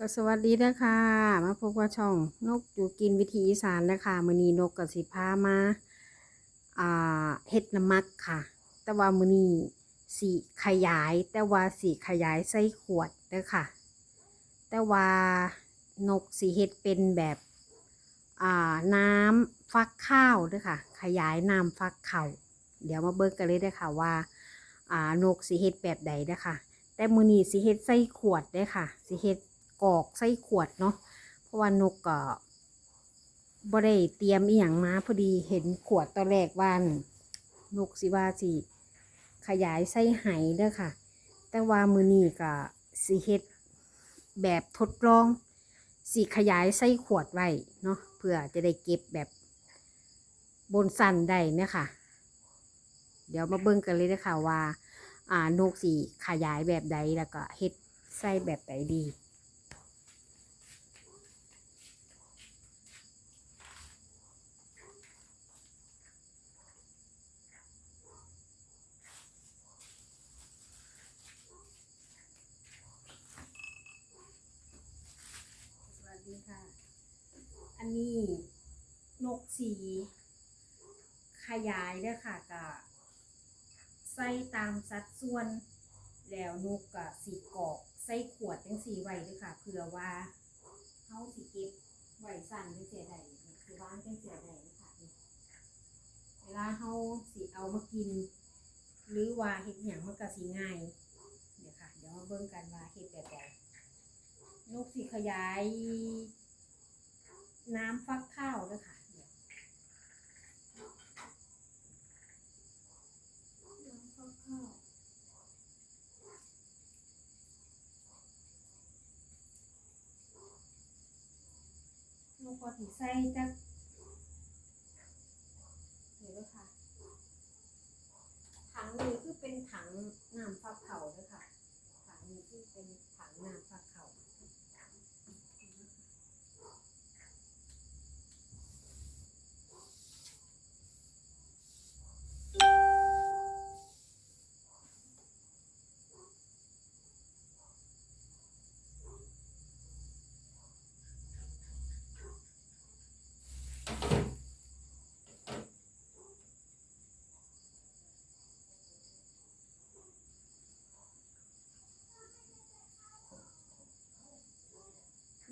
ก็สวัสดีนะคะมาพบกับช่องนกอยู่กินวิถีอีสานนะคะมือนีนกกับสิพามาอ่าเฮ็ดน้ำมักค่ะ แต่ว่ามือนีสีขยาย แต่ว่าสีขยายใส่ขวดเด้อค่ะ แต่ว่านกสีเฮ็ดเป็นแบบอ่าน้ำฟักข้าวเด้อค่ะ ขยายน้ำฟักข้าวเดี๋ยวมาเบิกกันเลยเด้อค่ะว่าอ่านกสีเฮ็ดแบบใดเด้อค่ะ แต่มือนีสิเฮ็ดใส่ขวดเด้อค่ะสิเฮ็ด กอกใส่ขวดเนาะเพราะว่านกก็บ่ได้เตรียมอีหยังมาพอดีเห็นขวดตอนแรกว่านนกสิว่าสิขยายใส่ไหเด้อค่ะ แต่ว่ามือนี้ก็สิเฮ็ดแบบทดลองสิขยายใส่ขวดไว้เนาะเพื่อจะได้เก็บแบบบนสันได้เนี่ยค่ะ เดี๋ยวมาเบิ่งกันเลยนะคะว่า อ่านกสีขยายแบบใดแล้วก็เฮ็ดไส้แบบใดดี สวัสดีค่ะ อันนี้ นกสี ขยายเด้อค่ะกับใส่ตามสัดส่วน แล้วนกกับสีกอกใส่ขวดจังสีไว้เด้วยค่ะเผื่อว่าเฮาสิเก็บไว้สั่นจังเสียใดคือว่างจังเสียใดเด้อค่ะเวลาเฮาสิเอามากิน หรือว่าเฮ็ดหยังมันก็สิง่ายเดี๋ยวค่ะ เดี๋ยวมาเบิ่งกันว่าเฮ็ดแบบใดนกสีขยายน้ำฟักข้าวด้วยค่ะเดี๋ยวน้ำฟักข้า พอถีใส่จักเดี๋ยวด้วค่ะ ถังนี้คือเป็นถังน้ำฟักเข่าเลยค่ะถังนี้คือเป็นถังน้ำฟักเข่า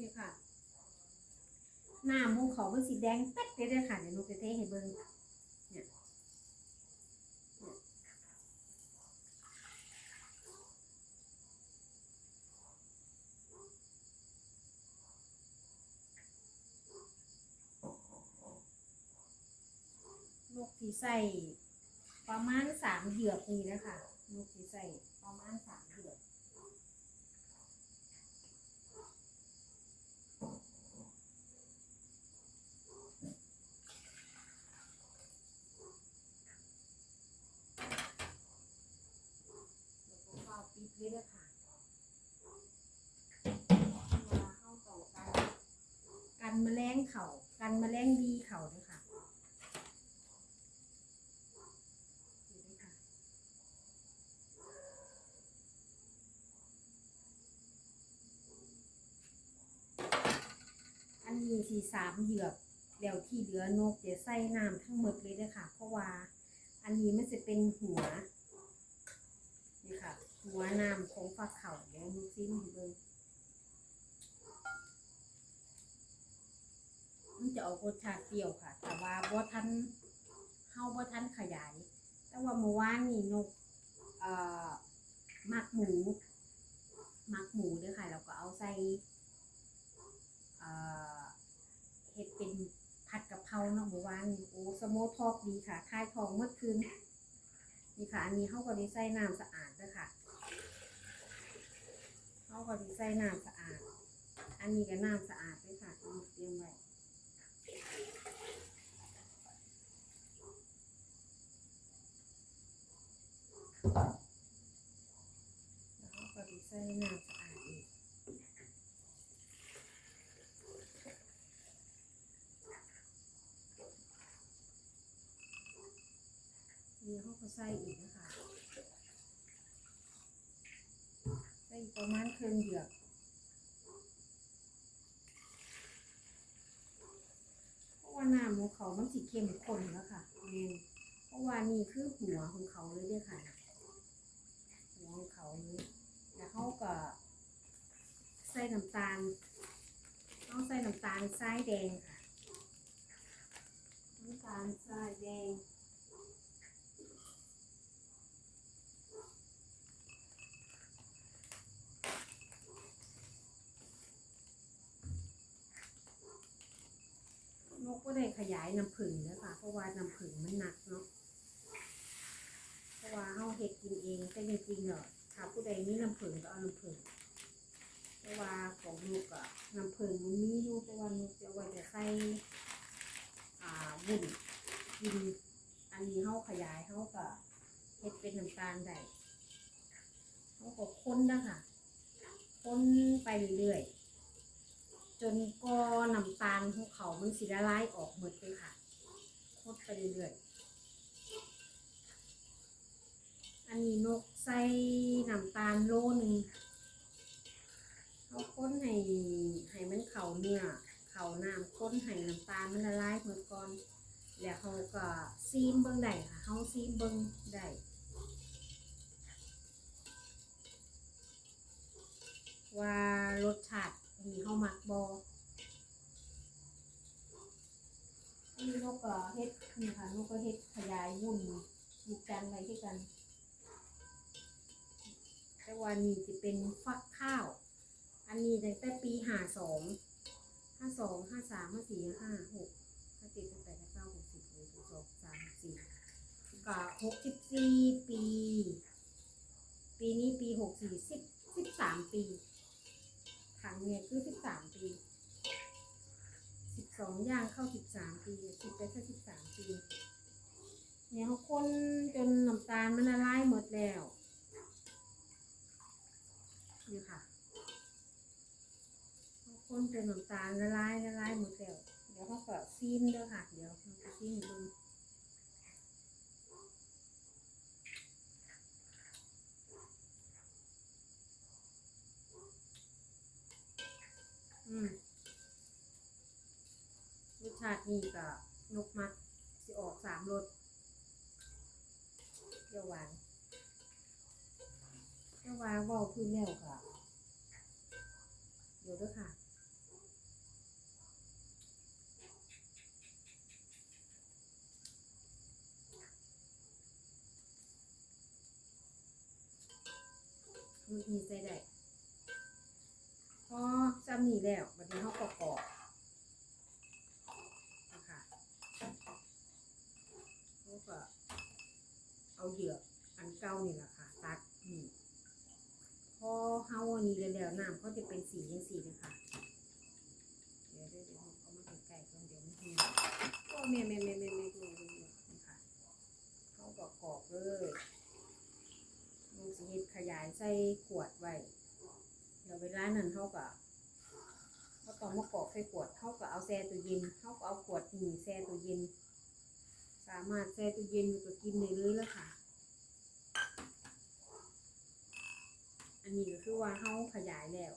นี่ค่ะ หน้ามูเขาเป็นสีแดงแป๊ดเลยเด้อค่ะเดี๋ยวหนูจะเทให้เบิ่งเนี่ยเนี่ยนกที่ใส่ประมาณสามเหยือกนี่นะคะนกที่ใส่ประมาณสามเหยือก แล้วก็เฝ้าปิดเลยเด้อค่ะเวลาเข้าต่อกันกันแมลงเข่ากันแมลงดีเข่าด้วยค่ะอันนี้สีสามเหยือกแล้วที่เหลือนกจะใส่น้ำทั้งหมดเลยเด้อค่ะ เพราะว่าอันนี้มันจะเป็นหัวนี่ค่ะ หัวน้ำของฟักเข่าเดี๋ยวมึงซิมให้เบิ่งมันจะออกรสชาติเปรี้ยวค่ะ แต่ว่าบ่ทันเฮาบ่ทันขยาย แต่ว่าเมื่อวานนี่นกเอ่อหมักหมูหมักหมูด้วยค่ะเราก็เอาใส่เอ่อเฮ็ดเป็นผัดกะเพราเนาะเมื่อวานนี่โอ้สโมทอกดีค่ะคายทองเมื่อคืนนี่ค่ะ อันนี้เขาก็ไดีใส่น้ำสะอาดด้วยค่ะ เขาก็ไดีใส่น้ำสะอาด อันนี้ก็น้ำสะอาดด้วยค่ะเตรียมไว้แล้วเขาก็ไดีใส่น้ำสะอาดอีกนี่เขาก็ใส่อีกนะคะ ประมาณครึ่งเหยือกเพราะว่าน้ำของเขามันสีเค็มข้นแล้วค่ะเมนเพราะว่านี่คือหัวของเขาเลยเนี่ยค่ะ หัวของเขาเลยแล้วเขาก็ใส่น้ำตาลต้องใส่น้ำตาลใสแดงค่ะน้ำตาลใสแดง ขยายน้ำผึ้งแล้วค่ะ เพราะว่าน้ำผึ้งมันหนักเนาะ เพราะว่าเฮาเฮ็ดกินเองแต่จริงๆเนาะถ้าผู้ใดมีน้ำผึ้งก็เอาน้ำผึ้งเพราะว่าของนกอะน้ำผึ้งมันมีอยู่แต่ว่านกจะเอาไว้แต่ใส่อ่าวุ้นกินอันนี้เฮาขยายเฮาก็เฮ็ดเป็นน้ำตาลได้เฮาก็ค้นนะคะค้นไปเรื่อยๆ จนกอน้ำตาลของเขามันสิละลายออกหมดเลยค่ะคนไปเรื่อยๆอันนี้นกใส่น้ำตาลโลหนึงเขาค้นให้ให้มันเข่าเนื้อเข่าน้ำค้นให้น้ำตาลมันละลายหมดก่อนแล้วเขาก็ซีมเบิ้งได้ค่ะเขาซีมเบิ้งได้ว่ารสชาติ มีเขามักบอนนี้นกก็เฮ็ดนี่ค่ะนกก็เฮ็ดขยายวุ่นมีกันอะไรที่กัน แต่ว่านี่จะเป็นฟักข้าว อันนี้ตั้งแต่ปีห้าสองห้าสองห้าสามห้าสี่ห้าหกห้าเจ็ดห้าแปดห้าเก้าหกสิบหกสิบสองสามสี่ก็หกสิบสี่ปี ปีนี้ปีหกสี่สิบสิบสามปี ครั้งเนี่ยคือสิบสามปีสิบสองย่างเข้าสิบสามปีสิบไปแค่สิบสามปี เนี่ยเขาคนจนน้ำตาลมันละลายหมดแล้วนี่ค่ะเขาคนจนน้ำตาลละลายละลายหมดแล้วเดี๋ยวเขาก็ซีมเด้อค่ะ เดี๋ยวเราจะซีมดูอืมรสชาตินี่ก็นกมักสิออกสามรสเปรี้ยวหวานถ้าว่าเว้าพื้นแล้วค่ะ เดี๋ยวด้วยค่ะมีใส่ได้พอซ้ำนี่แล้วบัดนี้เขาก็กรอกนะคะเขาก็ เอาเหยือกอันเก่านี่แหละค่ะตัดนี่พอเฮาอันนี้แล้วน้ำเขาจะเป็นสีจังสีนะคะเดี๋ยวเดี๋ยวเดี๋ยวเอามาใกล้ๆก่อนเดี๋ยวมันแห้งโอ้แม่แม่แม่แม่แม่ดูดูนี่ค่ะเขาก็กรอกเลยมันสิเฮ็ดขยายใส่ขวดไว้แล้วเวลานั้นเขาก็เขาต้องมากรอกใส่ขวดเขาก็เอาแช่ตู้เย็นเขาก็เอาขวดหนี่แช่ตู้เย็น สามารถแช่ตู้เย็นแล้วก็กินได้เลยแล้วค่ะ อันนี้ก็คือว่าเขาขยายแล้ว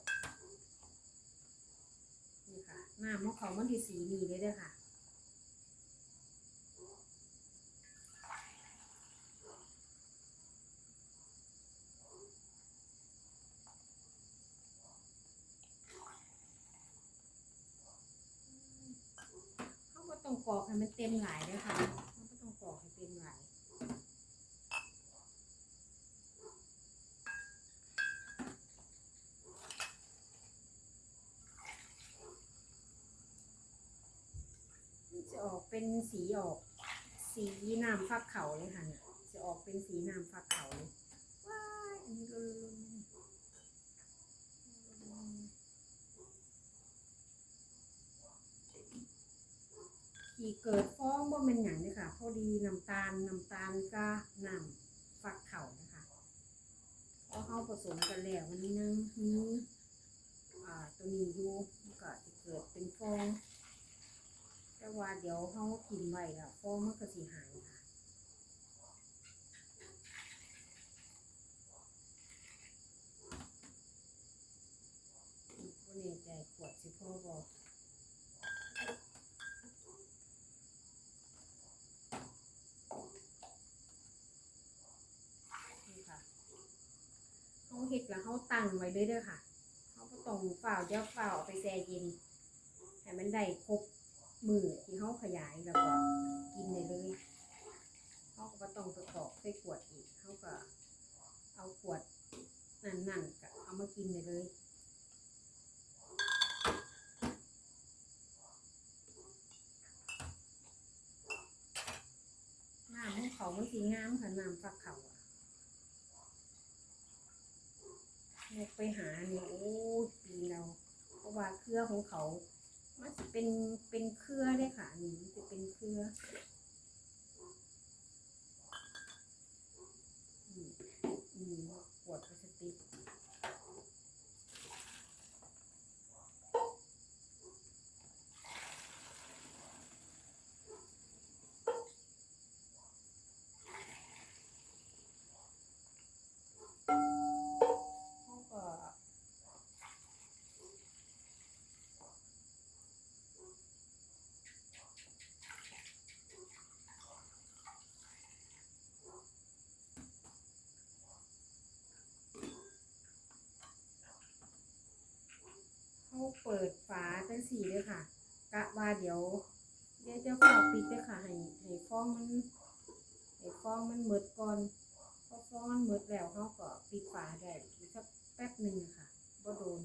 นี่ค่ะหน้ำของเขามันที่สีนี้เลยเด้อค่ะเขาก็ต้องกรอกให้มันเต็มหลายเลยค่ะเขาก็ต้องกรอกให้เต็มหลาย มันจะออกเป็นสีออก สีน้ำ ฟักเขาเลยค่ะเนี่ยจะออกเป็นสีน้ำฟักเขาเลยว้ายอันนี้ก็ขี่เกิดฟ้องว่าเป็นอย่างนี้ค่ะ พอดีน้ำตาลน้ำตาลก็น้ำฟักเขานะคะพอเขาผสมกันแล้วมันนึงมีอ่าตัวนี้อยู่ก็จะเกิดเป็นฟองแต่ว่าเดี๋ยวเขากินไว้แล้วฟองมันก็สิหายค่ะบ่แน่ใจขวดสิพ่อบอก เห็ดแล้วเขาตั้งไว้เลยเด้อค่ะเขาก็ต้องฝ่าเดี๋ยวฝ่าเอาไปแช่เย็นให้มันได้ครบมือที่เขาขยายแล้วก็กินได้เลยเขาก็ต้องไปกอกใส่ขวดอีกเขาก็เอาขวดนั่นๆก็เอามากินได้เลยน้ำของเขามันสีงามค่ะน้ำฟักเขา อะนกไปหาเนี่ยโอ้ปีเราเพราะว่าเครือของเขา มันจะเป็นเป็นเครือเลยค่ะนี่มันจะเป็นเครือนี่มอืมขวดพลาสติกเขาก็ เขาเปิดฝาจังสี่เลยค่ะ กะว่าเดี๋ยว เดี๋ยวจะฝาปิดเลยค่ะ ให้ให้ฟองมันให้ฟองมันหมด ก่อนพอฟ้องมันหมดแล้วเขาก็ปิดฝาได้อีกสักแป๊บหนึ่งค่ะบ่โดน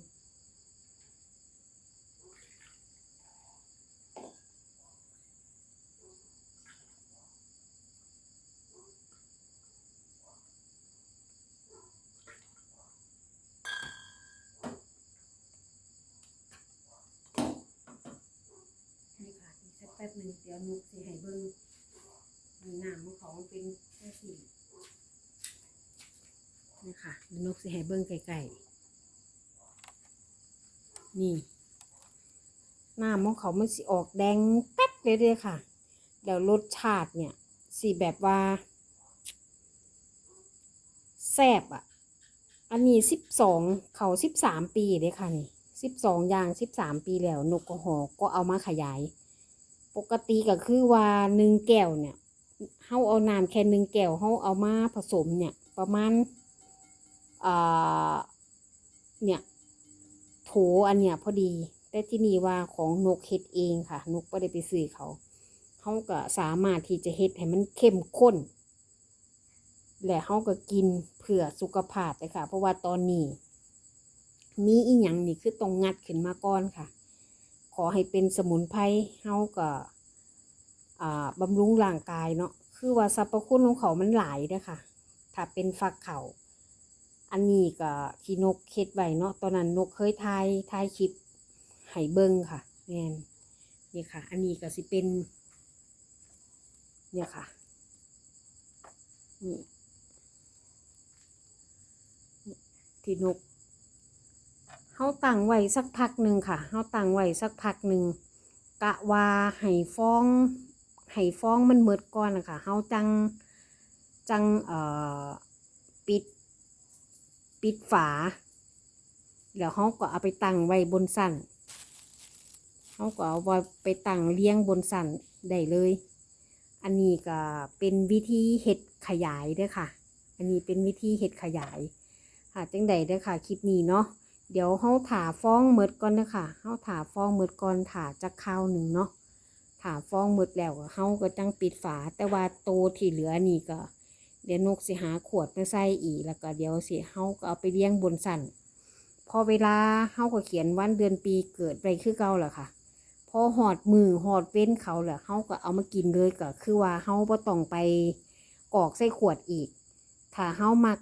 นี่ค่ะอีกสักแป๊บหนึ่งเดี๋ยวนุกสิให้เบิ้งมีน้ำของเขาเป็นแค่สี่ นี่ค่ะนกสิให้เบิ้งไก่ๆนี่หน้ำของเขามันสิออกแดงแป๊ดเลยเลยค่ะเดี๋ยวรสชาติเนี่ยสิแบบว่าแซ่บอะ อันนี้สิบสองเขาสิบสามปีเลยค่ะนี่สิบสองอย่างสิบสามปีแล้วนกกระหอกก็เอามาขยาย ปกติก็คือว่าหนึ่งแก้วเนี่ยเฮาเอาน้ำแค่หนึ่งแก้วเฮาเอามาผสมเนี่ย ประมาณ เนี่ยโถอันเนี้ยพอดี แต่ที่นี่ว่าของนกเฮ็ดเองค่ะ นกไม่ได้ไปซื้อเขา เขาก็สามารถที่จะเฮ็ดให้มันเข้มข้น และเขาก็กินเพื่อสุขภาพเลยค่ะ เพราะว่าตอนนี้ มีอีหยังนี่คือต้องงัดขึ้นมาก่อนค่ะ ขอให้เป็นสมุนไพรเฮาก็อ่าบำรุงร่างกายเนาะ คือว่าสรรพคุณของเขามันหลายเด้อค่ะ ถ้าเป็นฟักเข่า อันนี้ก็ที่นกเฮ็ดไว้เนาะตอนนั้นนกเคยถ่ายถ่ายคลิปให้เบิ่งค่ะแมนนี่ค่ะ อันนี้ก็สิเป็น เนี่ยค่ะนี่ที่นกเฮาตั้งไว้สักพักหนึ่งค่ะเฮาตั้งไว้สักพักหนึ่งกะว่าให้ฟองให้ฟองมันเมิดก่อนนะคะเฮาจังจังเอ่อปิด ปิดฝา แล้วเฮาก็เอาไปตั้งไว้บนสันเฮาก็เอาไว้ไปตั้งเลี้ยงบนสันได้เลย อันนี้ก็เป็นวิธีเห็ดขยายด้อค่ะ อันนี้เป็นวิธีเห็ดขยายค่ะจังใดด้อค่ะคลิปนี้เนาะเดี๋ยวเฮาถาฟ้องหมดก่อนนะคะเฮาถาฟ้องหมดก่อนถาจักข้าวหนึ่งเนาะถาฟ้องหมดแล้วเฮาก็จังปิดฝา แต่ว่าโตที่เหลือนี่ก็ เดี๋ยวนกสิหาขวดมาใส่อีกแล้วก็เดี๋ยวสิเฮาก็เอาไปเลี้ยงบนสันพอเวลาเฮาก็เขียนวันเดือนปีเกิดไปคือเก่าแหละค่ะพอหอดมือหอดเว้นเขาแหละเฮาก็เอามากินเลยก็คือว่าเฮาบ่ต้องไปกอกใส่ขวดอีก ถ้าเฮามัก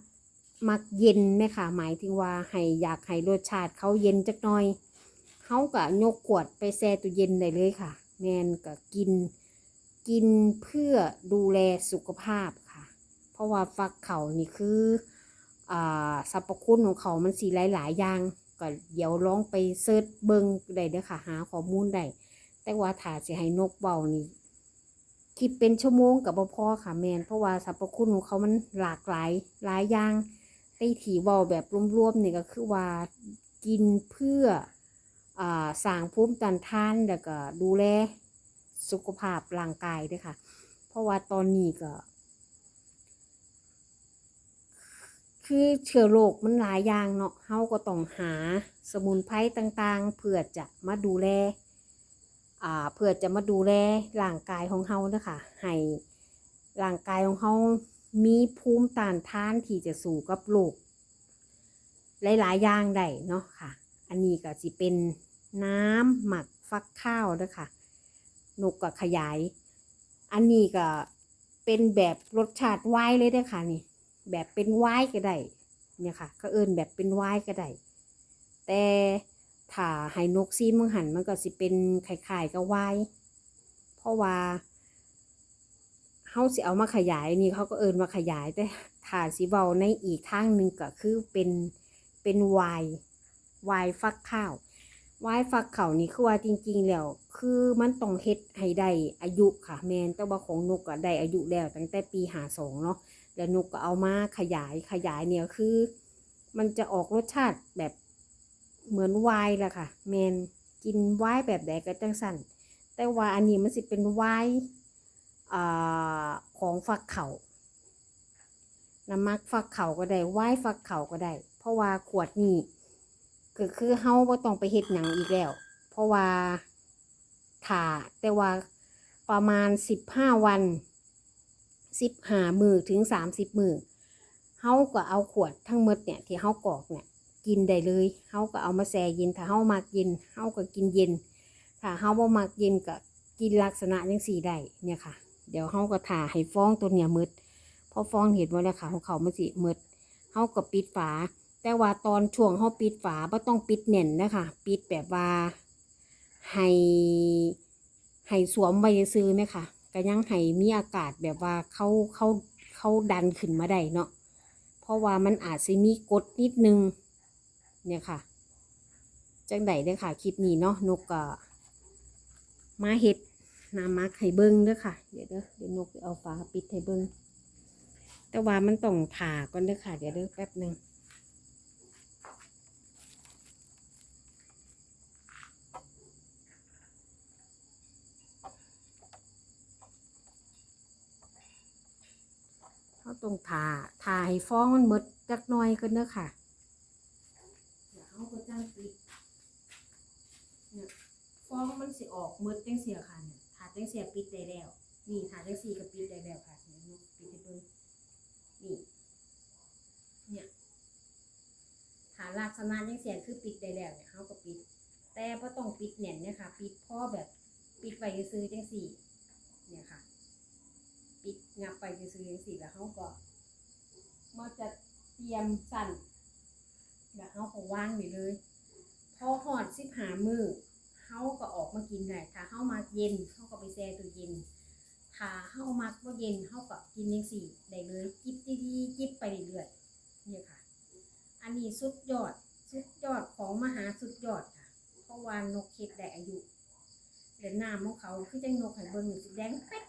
มักเย็นไหมคะหมายถึงว่าให้อยากให้รสชาติเขาเย็นจักหน่อยเขาก็ยกขวดไปแช่ตู้เย็นได้เลยค่ะ แมนก็กินกินเพื่อดูแลสุขภาพ เพราะว่าฟักเขานี่คืออ่าสรรพคุณของเขามันสีหลาย ๆ อย่างก็เดี๋ยวลองไปเซิร์ชเบิงได้เด้อค่ะหาข้อมูลได้แต่ว่าถ้าจะให้นกเบานี่คิดเป็นชั่วโมงกับบ่พอค่ะแมนเพราะว่าสรรพคุณของเขามันหลากหลายหลายอย่างไอ้ถีเบาแบบรวมๆนี่ก็คือว่ากินเพื่ออ่าสร้างภูมิต้านทานแล้วก็ดูแลสุขภาพร่างกายด้วยค่ะ เพราะว่าตอนนี้ก็ คือเชื้อโรคมันหลายอย่างเนาะเฮาก็ต้องหาสมุนไพรต่างๆ เพื่อจะมาดูแลอ่าเพื่อจะมาดูแลร่างกายของเฮาเด้อค่ะให้ร่างกายของเฮามีภูมิต้านทานที่จะสู้กับโรคหลายๆอย่างได้เนาะค่ะ อันนี้ก็สิเป็นน้ำหมักฟักข้าวเด้อค่ะนกก็ขยาย อันนี้ก็เป็นแบบรสชาติไวน์เลยเด้อค่ะนี่ แบบเป็นวน์ก็ได้เนี่ยค่ะก็เอิญแบบเป็นวน์ก็ได้แต่ถ้าให้นกซีมังหันมันก็สิเป็นไข่ๆกับไวน์เพราะว่าเฮาสิเอามาขยายนี่เขาก็เอิญมาขยายแต่ถ้าสิเว้าในอีกทางหนึ่งก็คือเป็นเป็นวน์ไวน์ฟักข้าววน์ฟักเขานี่คือว่าจริงๆแล้วคือมันต้องเฮ็ดให้ได้อายุค่ะแมนแต่ว่าของนกก็ได้อายุแล้วตั้งแต่ปี52เนาะ แล้วนกก็เอามาขยายขยายเนี่ยคือ มันจะออกรสชาติแบบเหมือนไวน์แหละค่ะแมนกินไวน์แบบใดก็จังสั่นแต่ว่าอันนี้มันสิเป็นไวน์อ่าของฟักเขาน้ำมักฟักเข่าก็ได้ไวน์ฟักเข่าก็ได้ เพราะว่าขวดนี้ก็คือเฮาบ่ต้องไปเฮ็ดหยังอีกแล้ว เพราะว่าถ้าแต่ว่าประมาณสิบห้าวัน สิบห้ามือถึงสามสิบมือเฮาก็เอาขวดทั้งหมดเนี่ยที่เฮากอกเนี่ยกินได้เลยเฮาก็เอามาแช่เย็นถ้าเฮามักเย็นเฮาก็กินเย็น ถ้าเฮาบ่มักเย็นก็กินลักษณะจังสี่ได้เนี่ยค่ะ เดี๋ยวเฮาก็ถ่าให้ฟองตัวเนี่ยมืดพอฟองเห็นว่าแล้วค่ะของเขามันสิมืดเฮาก็ปิดฝา แต่ว่าตอนช่วงเฮาปิดฝาบ่ต้องปิดแน่นนะคะปิดแบบว่าให้ให้สวมไว้ซื่อไหมคะ ก็ยังให้มีอากาศแบบว่าเขาเขาเขาดันขึ้นมาได้เนาะเพราะว่ามันอาจจะมีกดนิดนึง เนี่ยค่ะ จังไดเด้อค่ะคลิปนี้เนาะนกก็มาเฮ็ดน้ำมักให้เบิ้งเด้อค่ะ เดี๋ยวเด้อเดี๋ยวนกเอาฝาปิดให้เบิ้งแต่ว่ามันต้องผ่าก่อนเด้อค่ะ เดี๋ยวเด้อแป๊บหนึ่ง ต้องทาทาให้ฟองมันหมดจักหน่อยกันเด้อค่ะเขาก็จังปิดเนี่ยฟองมันสิออกหมดจังเสียค่ะเนี่ยทาจังเสียปิดได้แล้ว นี่ทาจังสีก็ปิดได้แล้วค่ะเนี่ยนกปิดให้เบิ่งนี่เนี่ยทาลักษณะจังเสียคือปิดได้แล้วเนี่ยเขาก็ปิด แต่พอต้องปิดแน่นเนี่ยค่ะ ปิดพ่อแบบปิดไว้ซื้อจังสี่ เนี่ยค่ะ ปิดงับไปซื้อๆจังสีแล้วเขาก็มาจะเตรียมสั่นแล้วเขาก็ว่างไปเลยพอหอดสิบหามือเขาก็ออกมากินได้ถ้าเขามาเย็นเขาก็ไปแช่ตู้เย็นถ้าเขามักว่าเย็นเขาก็กินยังสี่ได้เลยจิบดีๆจิบไปเรื่อยๆเนี่ยค่ะ อันนี้สุดยอดสุดยอดของมหาสุดยอดค่ะ เพราะว่านกเข็ดได้อายุเดี๋ยวน้ำของเขาคือจังนกไข่เบิ้งสีแดงเป๊ะ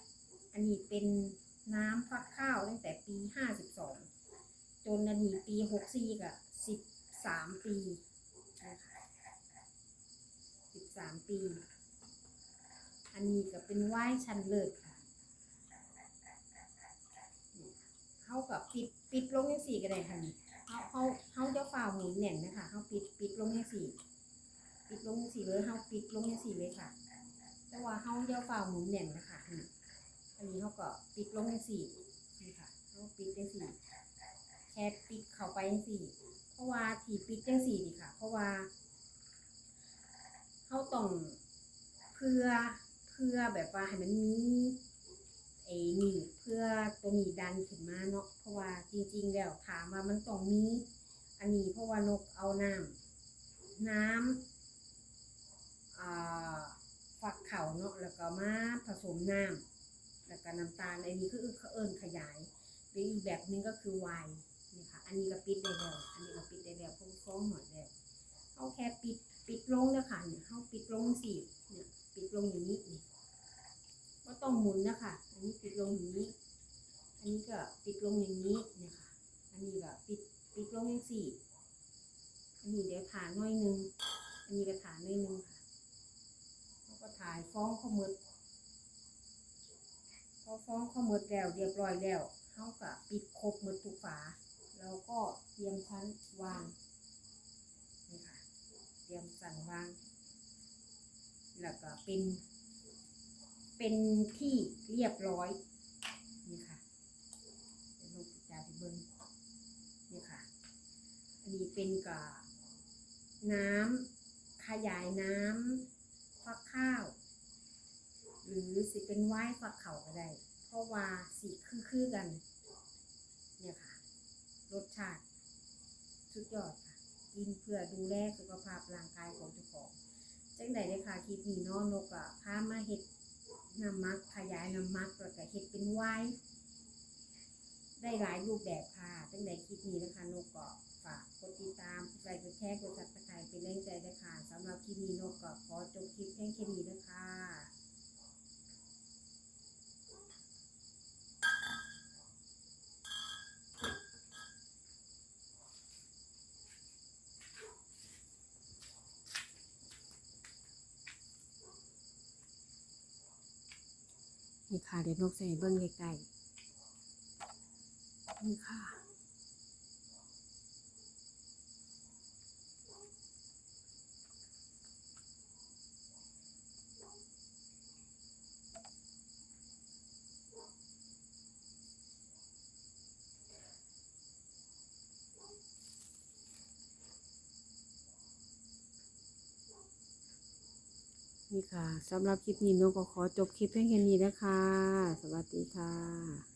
อันนี้เป็นน้ำฟักข้าวตั้งแต่ปีห้าสิบสองจนอันนี้ปีหกสี่กับสิบสามปีนะคะสิบสามปี อันนี้ก็เป็นไหว้ชันเลิศค่ะเขากับปิดปิดลงยังสี่ก็ได้ค่ะนี่เขาเขาเขาจะฝ่าหมุนแหน่งนะคะเขาปิดปิดลงยังสี่ปิดลงยังสี่เลยเขาปิดลงยังสี่เลยค่ะ แต่ว่าเขาจะฝ่าหมุนแหน่งนะคะนี่ อันนี้เขาก็ปิดลงในสี่นี่ค่ะเขาปิดจังสี่แค่ปิดเข้าไปจังสี่เพราะว่าที่ปิดจังสี่นี่ค่ะ เพราะว่าเขาต้องเพื่อเพื่อแบบว่าให้มันมีไอ้นี่เพื่อตัวนี้ดันขึ้นมาเนาะเพราะว่าจริง ๆ แล้วถามว่ามันต้องมีอันนี้เพราะว่านกเอาน้ำน้ำอ่าฝักเข่าเนาะแล้วก็มาผสมน้ำ แล้วก็น้ำตาลอันนี้คือเขาเอิญขยายหรืออีกแบบหนึงก็คือไวน์นี่ค่ะ อันนี้ก็ปิดได้แล้วอันนี้ก็ปิดได้แล้วพ้องฟ้องหน่อยแล้วเอาแค่ปิดปิดลงนะคะเนี่ยเขาปิดลงสิเนี่ยปิดลงอย่างนี้นี่ก็ต้องหมุนนะคะอันนี้ปิดลงอย่างนี้ อันนี้ก็ปิดลงอย่างนี้เนี่ยค่ะ อันนี้ก็ปิดปิดลงอย่างสี่อันนี้เดี๋ยวฐานน้อยนึง อันนี้ก็ฐานน้อยนึงค่ะเขาก็ถ่ายฟ้องเขาหมด พอฟ้องเขาหมดแล้วเรียบร้อยแล้วเขาก็ปิดครบหมดทุกฝาเราก็เตรียมชั้นวางนี่ค่ะ เตรียมสั่นวาง แล้วก็เป็น เป็นที่เรียบร้อยนี่ค่ะลูกจาที่เบิ้งนี่ค่ะ อันนี้เป็นกับน้ำขยายน้ำฟักข้าว สิเป็นไหว้ฟักเข่าก็ได้ เพราะว่าสีคือๆกัน เนี่ยค่ะ รสชาติสุดยอดค่ะ กินเพื่อดูแลสุขภาพร่างกายของเจ้าของจังใดเลยค่ะคลิปนี้เนาะนกอะพามาเฮ็ดน้ำมักขยายน้ำมักแล้วก็เฮ็ดเป็นไวน์ได้หลายรูปแบบค่ะจังใดคลิปนี้นะคะนกก็ฝากกดติดตามกดไลค์กดแชร์กดซับสไครต์เป็นแรงใจด้วยค่ะสำหรับคลิปนี้นกก็ขอจบคลิปแค่แค่นี้นะคะ นี่ค่ะเดี๋ยวนกใส่เบิ้งใกล้ๆนี่ค่ะ นี่ค่ะสำหรับคลิปนี้น้องก็ขอจบคลิปเพียงแค่นี้นะคะ สวัสดีค่ะ